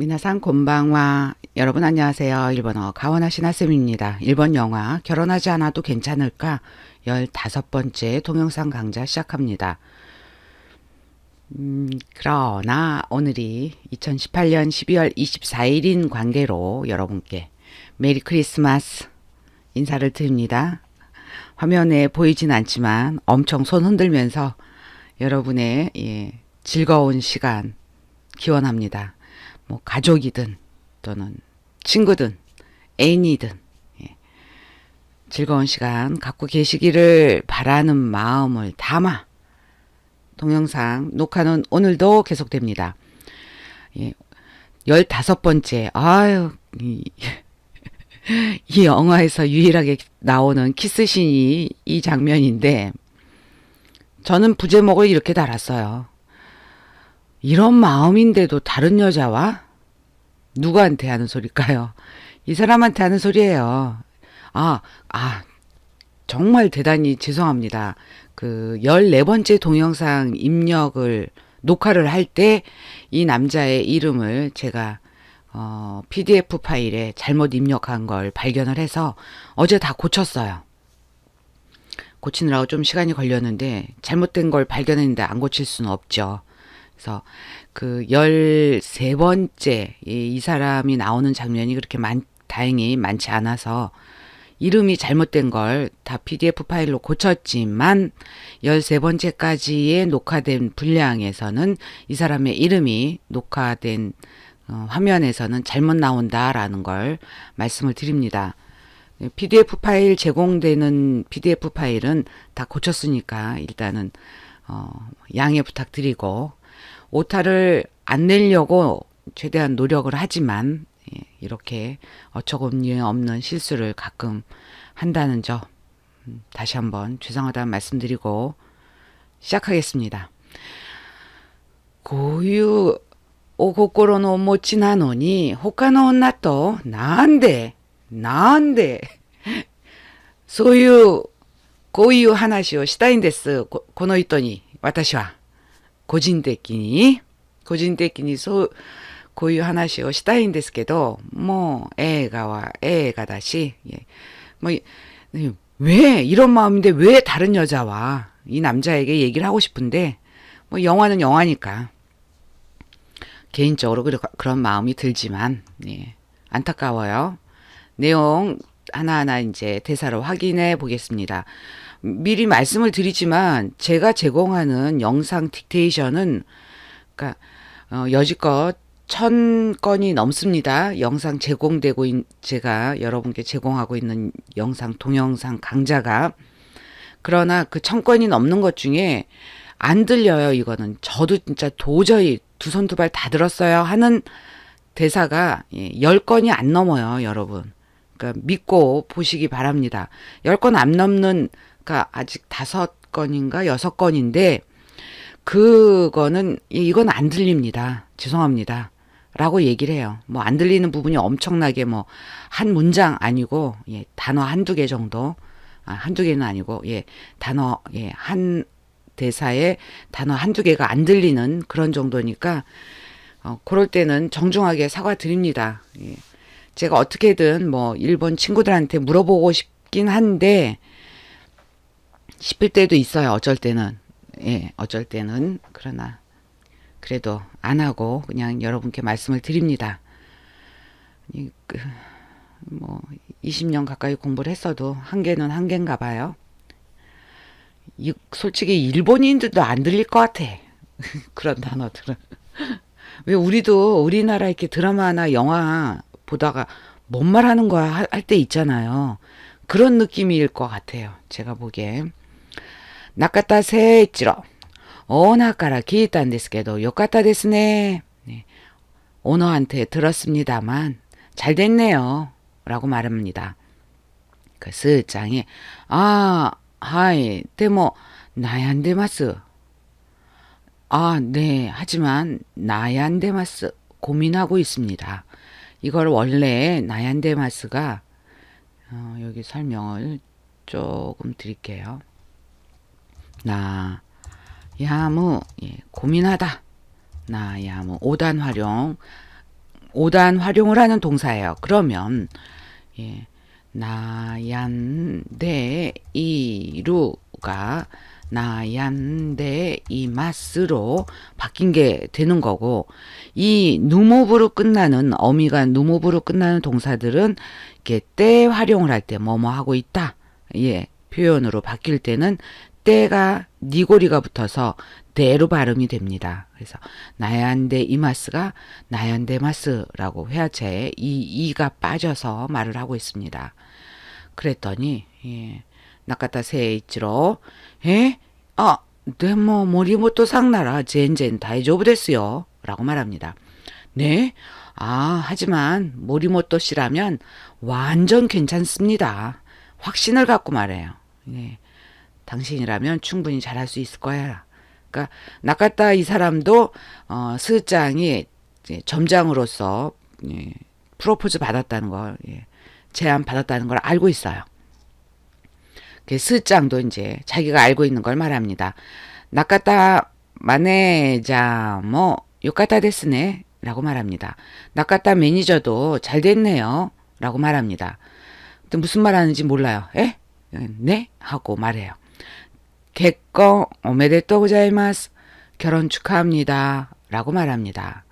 미나상 곤방와 여러분 안녕하세요. 일본어 가원아 시나쌤입니다. 일본 영화 결혼하지 않아도 괜찮을까 15번째 동영상 강좌 시작합니다. 음, 그러나 오늘이 2018년 12월 24일인 관계로 여러분께 메리 크리스마스 인사를 드립니다. 화면에 보이진 않지만 엄청 손 흔들면서 여러분의 예, 즐거운 시간 기원합니다. 뭐 가족이든 또는 친구든 애인이든 예, 즐거운 시간 갖고 계시기를 바라는 마음을 담아 동영상 녹화는 오늘도 계속됩니다. 예, 15번째 아유 이, 이 영화에서 유일하게 나오는 키스신이 이 장면인데 저는 부제목을 이렇게 달았어요. 이런 마음인데도 다른 여자와 누구한테 하는 소릴까요? 이 사람한테 하는 소리예요. 아, 아, 정말 대단히 죄송합니다. 그 14번째 동영상 입력을 녹화를 할 때 이 남자의 이름을 제가 어, PDF 파일에 잘못 입력한 걸 발견을 해서 어제 다 고쳤어요. 고치느라고 좀 시간이 걸렸는데 잘못된 걸 발견했는데 안 고칠 수는 없죠. 그래서 그 13번째 이, 이 사람이 나오는 장면이 그렇게 많, 다행히 많지 않아서 이름이 잘못된 걸 다 PDF 파일로 고쳤지만 13번째까지의 녹화된 분량에서는 이 사람의 이름이 녹화된 어, 화면에서는 잘못 나온다라는 걸 말씀을 드립니다. PDF 파일 제공되는 PDF 파일은 다 고쳤으니까 일단은 어, 양해 부탁드리고 오타를 안 내려고 최대한 노력을 하지만 예, 이렇게 어처구니 없는 실수를 가끔 한다는 점 음, 다시 한번 죄송하다는 말씀드리고 시작하겠습니다. 고유 오 고코로노 모치나노니 호카노 나토 난데 난데. 소유 고유 하나시오. 시다인 데스 고노이토니. 와타시와. 人的に個人的にそうこういう話をしたいんですけどもう映画は映画だし예 뭐, 네, 왜, 이런 마음인데 왜 다른 여자와 이 남자에게 얘기를 하고 싶은데, 뭐, 영화는 영화니까. 개인적으로 그런 마음이 들지만, 예, 안타까워요. 내용 하나하나 이제 대사로 확인해 보겠습니다. 미리 말씀을 드리지만, 제가 제공하는 영상 딕테이션은, 그니까, 어, 여지껏 천 건이 넘습니다. 영상 제공되고 있, 제가 여러분께 제공하고 있는 영상 동영상 강좌가 그러나 그 천 건이 넘는 것 중에 안 들려요. 이거는 저도 진짜 도저히 두 손 두 발 다 들었어요 하는 대사가 예, 열 건이 안 넘어요, 여러분. 그러니까 믿고 보시기 바랍니다. 열건안 넘는 그러니까 아직 다섯 건인가 여섯 건인데 그거는 예, 이건 안 들립니다. 죄송합니다. 라고 얘기를 해요. 뭐 안 들리는 부분이 엄청나게 뭐 한 문장 아니고 예, 단어 한두 개 정도. 아, 한두 개는 아니고 예, 단어 예, 한 대사에 단어 한두 개가 안 들리는 그런 정도니까 어, 그럴 때는 정중하게 사과드립니다. 예. 제가 어떻게든 뭐 일본 친구들한테 물어보고 싶긴 한데 싶을 때도 있어요. 어쩔 때는. 예, 어쩔 때는 그러나 그래도 안 하고 그냥 여러분께 말씀을 드립니다. 이, 그, 뭐 20년 가까이 공부를 했어도 한계는 한계인가 봐요. 이, 솔직히 일본인들도 안 들릴 것 같아. 그런 단어들은. 왜 우리도 우리나라 이렇게 드라마나 영화 보다가 뭔 말하는 거야 할 때 있잖아요. 그런 느낌일 것 같아요. 제가 보기에. 나카타 세이치로. オーナーから聞いたんですけど、よかったですね。네. 오너한테 들었습니다만, 잘 됐네요. 라고 말합니다. 그 스장이, 아, 하이, でも, 나얀데마스. 아, 네. 하지만, 나얀데마스. 고민하고 있습니다. 이걸 원래 나얀데마스가, 어, 여기 설명을 조금 드릴게요. 나, 야무 예, 고민하다 나 야무 오단 활용 오단 활용을 하는 동사예요. 그러면 예, 나얀데 이루가 나얀데 이마스로 바뀐 게 되는 거고 이 누모부로 끝나는 어미가 누모부로 끝나는 동사들은 이렇게 때 활용을 할 때 뭐뭐 하고 있다 예 표현으로 바뀔 때는 때가 니고리가 붙어서 대로 발음이 됩니다. 그래서 나얀데 이마스가 나얀데 마스라고 회화체에 이 이가 빠져서 말을 하고 있습니다. 그랬더니 예, 나카타 세이치로 에? 아, 하지만 모리모토 씨라면 완전 괜찮습니다. 확신을 갖고 말해요. 네. 당신이라면 충분히 잘할 수 있을 거야. 그러니까 나카타 이 사람도 어, 스장이 점장으로서 예, 프로포즈 받았다는 걸 예, 제안 받았다는 걸 알고 있어요. 그 스장도 이제 자기가 알고 있는 걸 말합니다. 나카타 마네자 뭐 요카타 데스네 라고 말합니다. 나카타 매니저도 잘 됐네요 라고 말합니다. 근데 무슨 말 하는지 몰라요. 에? 네? 하고 말해요. 개꺼 오메데또 고자이마스 결혼 축하합니다 라고 말합니다.